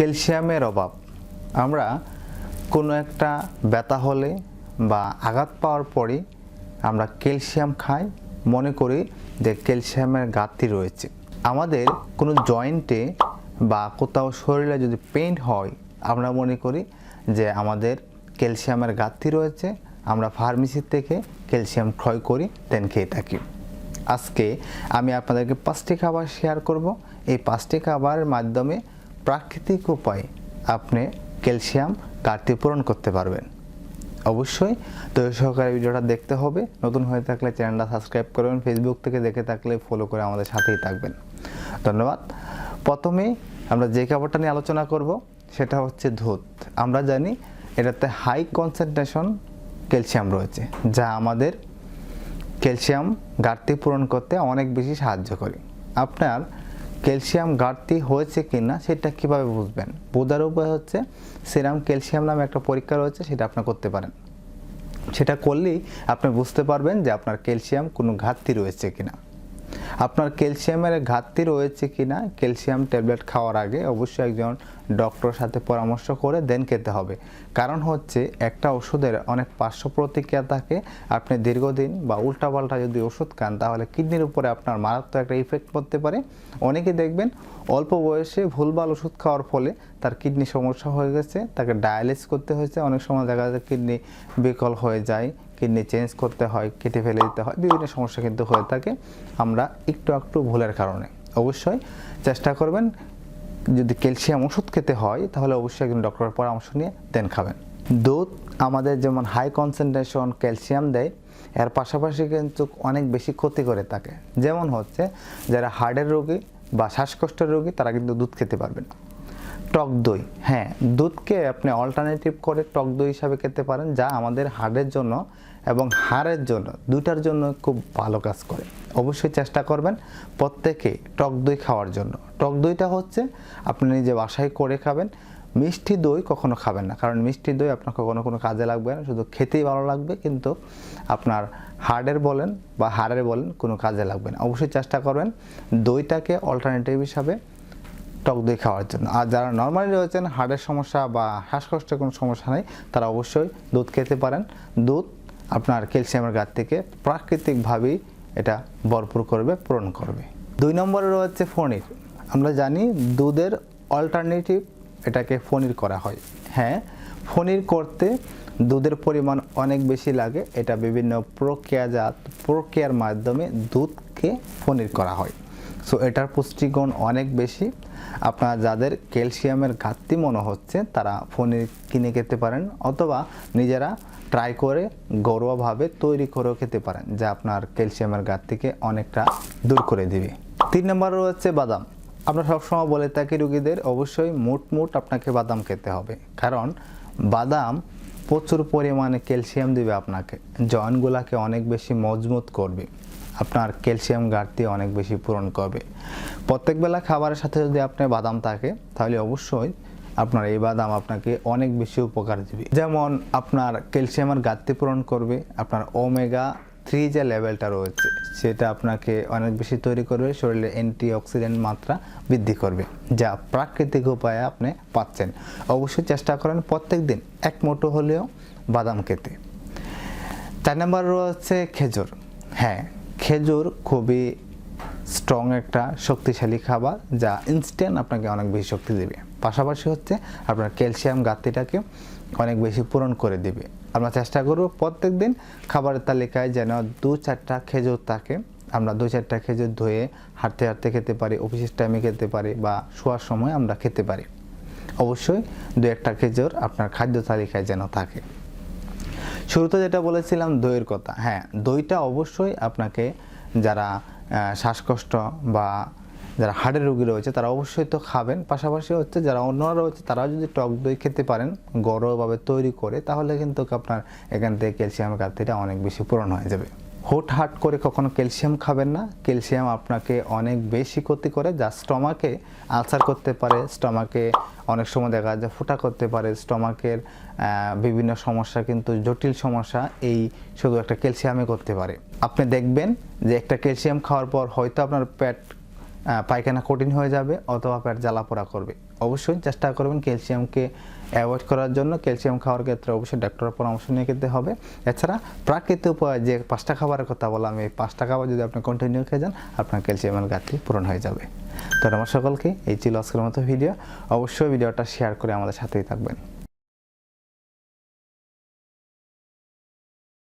ক্যালসিয়ামের অভাব। আমরা কোনো একটা ব্যথা হলে বা আঘাত পাওয়ার পরে আমরা ক্যালসিয়াম খাই। মনে করি যে ক্যালসিয়ামের ঘাটতি রয়েছে। আমাদের কোনো জয়েন্টে বা কোথাও শরীরে যদি পেইন হয়, আমরা মনে করি যে আমাদের ক্যালসিয়ামের ঘাটতি রয়েছে। আমরা ফার্মেসি থেকে ক্যালসিয়াম ক্রয় করি, দেন খেয়ে থাকি। আজকে আমি আপনাদেরকে পাঁচটি খাবার শেয়ার করব। এই পাঁচটি খাবারের মাধ্যমে প্রাকৃতিক উপায়ে আপনি ক্যালসিয়াম ঘাটতি পূরণ করতে পারবেন। অবশ্যই তৈরি সহকারে ভিডিওটা দেখতে হবে। নতুন হয়ে থাকলে চ্যানেলটা সাবস্ক্রাইব করবেন ফেসবুক থেকে দেখে থাকলে ফলো করে আমাদের সাথেই থাকবেন। ধন্যবাদ। প্রথমেই আমরা যে খাবারটা নিয়ে আলোচনা করব, সেটা হচ্ছে দুধ। আমরা জানি এটাতে হাই কনসেন্ট্রেশন ক্যালসিয়াম রয়েছে, যা আমাদের ক্যালসিয়াম ঘাটতি পূরণ করতে অনেক বেশি সাহায্য করে। আপনার ক্যালসিয়াম ঘাটতি হয়েছে কি না সেটা কীভাবে বুঝবেন? বোঝার উপায় হচ্ছে সেরাম ক্যালসিয়াম নামে একটা পরীক্ষা রয়েছে, সেটা আপনি করতে পারেন। সেটা করলেই আপনি বুঝতে পারবেন যে আপনার ক্যালসিয়াম কোনো ঘাটতি রয়েছে কিনা। আপনার ক্যালসিয়ামের ঘাটতি রয়েছে কি না ক্যালসিয়াম ট্যাবলেট খাওয়ার আগে অবশ্যই একজন ডক্টরের সাথে পরামর্শ করে দেন খেতে হবে। কারণ হচ্ছে একটা ওষুধের অনেক পার্শ্ব প্রতিক্রিয়া থাকে। আপনি দীর্ঘদিন বা উল্টাপাল্টা যদি ওষুধ খান, তাহলে কিডনির উপরে আপনার মারাত্মক একটা ইফেক্ট পড়তে পারে। অনেকে দেখবেন অল্প বয়সে ভুলভাল ওষুধ খাওয়ার ফলে তার কিডনি সমস্যা হয়ে গেছে, তাকে ডায়ালিস করতে হয়েছে। অনেক সময় দেখা যায় কিডনি বিকল হয়ে যায়, কিডনি চেঞ্জ করতে হয়, কেটে ফেলে দিতে হয়। বিভিন্ন সমস্যা কিন্তু হয়ে থাকে। আমরা একটু একটু ভুলের কারণে। অবশ্যই চেষ্টা করবেন, যদি ক্যালসিয়াম ওষুধ খেতে হয়, তাহলে অবশ্যই একজন ডক্টরের পরামর্শ নিয়ে দেন খাবেন। দুধ আমাদের যেমন হাই কনসেন্ট্রেশন ক্যালসিয়াম দেয়, এর পাশাপাশি কিন্তু অনেক বেশি ক্ষতি করে থাকে। যেমন হচ্ছে, যারা হার্টের রোগী বা শ্বাসকষ্টের রোগী, তারা কিন্তু দুধ খেতে পারবে না। টক দই। হ্যাঁ দুধকে আপনি অল্টারনেটিভ করে টক দই হিসাবে খেতে পারেন, যা আমাদের হাড়ের জন্য এবং হাড়ের জন্য দুটার জন্য খুব ভালো কাজ করে। অবশ্যই চেষ্টা করবেন প্রত্যেকে টক দই খাওয়ার জন্য। টক দইটা হচ্ছে, আপনি নিজে বাসায় করে খাবেন, মিষ্টি দই কখনো খাবেন না, কারণ মিষ্টি দই আপনার কখনো কোনো কাজে লাগবে না, শুধু খেতেই ভালো লাগবে, কিন্তু আপনার হার্টের বলেন বা হাড়ের বলেন কোনো কাজে লাগবে না। অবশ্যই চেষ্টা করবেন দইটাকে অল্টারনেটিভ হিসাবে টক দই খাওয়ার জন্য। আর যারা নর্মালি রয়েছেন হার্টের সমস্যা বা শ্বাসকষ্টের কোনো সমস্যা নেই, তারা অবশ্যই দুধ খেতে পারেন। দুধ আপনার ক্যালসিয়ামের গাছ থেকে প্রাকৃতিকভাবেই এটা ভরপুর করবে, পূরণ করবে। দুই নম্বরে রয়েছে পনির আমরা জানি দুধের অল্টারনেটিভ এটাকে পনির করা হয়। হ্যাঁ পনির করতে দুধের পরিমাণ অনেক বেশি লাগে। এটা বিভিন্ন প্রক্রিয়াজাত প্রক্রিয়ার মাধ্যমে দুধকে পনির করা হয়। সো এটার পুষ্টিগুণ অনেক বেশি। আপনার যাদের ক্যালসিয়ামের ঘাটতি মনে হচ্ছে, তারা ফোনে কিনে খেতে পারেন অথবা নিজেরা ট্রাই করে ঘরোয়াভাবে তৈরি করেও খেতে পারেন, যা আপনার ক্যালসিয়ামের ঘাটতিকে অনেকটা দূর করে দিবে। তিন নম্বর রয়েছে বাদাম। আমরা সবসময় বলে থাকি রুগীদের, অবশ্যই মোট মোট আপনাকে বাদাম খেতে হবে। কারণ বাদাম প্রচুর পরিমাণে ক্যালসিয়াম দেবে আপনাকে। জয়েন্টগুলোকে অনেক বেশি মজবুত করবে। আপনার ক্যালসিয়াম ঘাটতি অনেক বেশি পূরণ করবে। প্রত্যেকবেলা খাবারের সাথে যদি আপনার বাদাম থাকে, তাহলে অবশ্যই আপনার এই বাদাম আপনাকে অনেক বেশি উপকার দেবে। যেমন আপনার ক্যালসিয়ামের ঘাটতি পূরণ করবে, আপনার ওমেগা থ্রি যে লেভেলটা রয়েছে, সেটা আপনাকে অনেক বেশি তৈরি করবে, শরীরে অ্যান্টি অক্সিডেন্ট মাত্রা বৃদ্ধি করবে, যা প্রাকৃতিক উপায়ে আপনি পাচ্ছেন। অবশ্যই চেষ্টা করেন প্রত্যেক দিন এক মুঠো হলেও বাদাম খেতে। চার নম্বর রয়েছে খেজুর। হ্যাঁ খেজুর খুবই স্ট্রং একটা শক্তিশালী খাবার, যা ইনস্ট্যান্ট আপনাকে অনেক বেশি শক্তি দেবে। পাশাপাশি হচ্ছে আপনার ক্যালসিয়াম ঘাটতিটাকে অনেক বেশি পূরণ করে দেবে। আমরা চেষ্টা করব প্রত্যেক দিন খাবারের তালিকায় যেন দু চারটা খেজুর থাকে। আমরা দু চারটা খেজুর ধুয়ে হাঁটতে হাঁটতে খেতে পারি, অফিসের টাইমে খেতে পারি বা শোয়ার সময় আমরা খেতে পারি। অবশ্যই দু একটা খেজুর আপনার খাদ্য তালিকায় যেন থাকে। শুরুতে যেটা বলেছিলাম দইয়ের কথা হ্যাঁ দইটা অবশ্যই আপনাকে যারা শ্বাসকষ্ট বা যারা হার্টের রোগী রয়েছে, তারা অবশ্যই তো খাবেন। পাশাপাশি হচ্ছে যারা অন্যরা রয়েছে, তারাও যদি টক দই খেতে পারেন গরমভাবে তৈরি করে, তাহলে কিন্তু আপনার এখান থেকে ক্যালসিয়ামের ঘাটতিটা অনেক বেশি পূরণ হয়ে যাবে। হুট হাট করে কখনো ক্যালসিয়াম খাবেন না। ক্যালসিয়াম আপনাকে অনেক বেশি ক্ষতি করে, যা স্টমাকে আলসার করতে পারে, স্টমাকে অনেক সময় দেখা যায় ফুটা করতে পারে, স্টমাকের বিভিন্ন সমস্যা কিন্তু জটিল সমস্যা, এই শুধু একটা ক্যালসিয়ামে করতে পারে। আপনি দেখবেন যে একটা ক্যালসিয়াম খাওয়ার পর হয়তো আপনার পেট পায়খানা কঠিন হয়ে যাবে অথবা পেট জ্বালা পোড়া করবে। অবশ্যই চেষ্টা করবেন ক্যালসিয়ামকে অ্যাভয়েড করার জন্য। ক্যালসিয়াম খাওয়ার ক্ষেত্রে অবশ্যই ডাক্তারের পরামর্শ নিয়ে খেতে হবে। এছাড়া প্রাকৃতিক উপায় যে পাঁচটা খাবারের কথা বললাম, এই পাঁচটা খাবার যদি আপনি কন্টিনিউ খেয়ে যান, আপনার ক্যালসিয়ামের ঘাটতি পূরণ হয়ে যাবে। তো আমার সকলকে, এই ছিল আজকের মতো ভিডিও। অবশ্যই ভিডিওটা শেয়ার করে আমাদের সাথেই থাকবেন।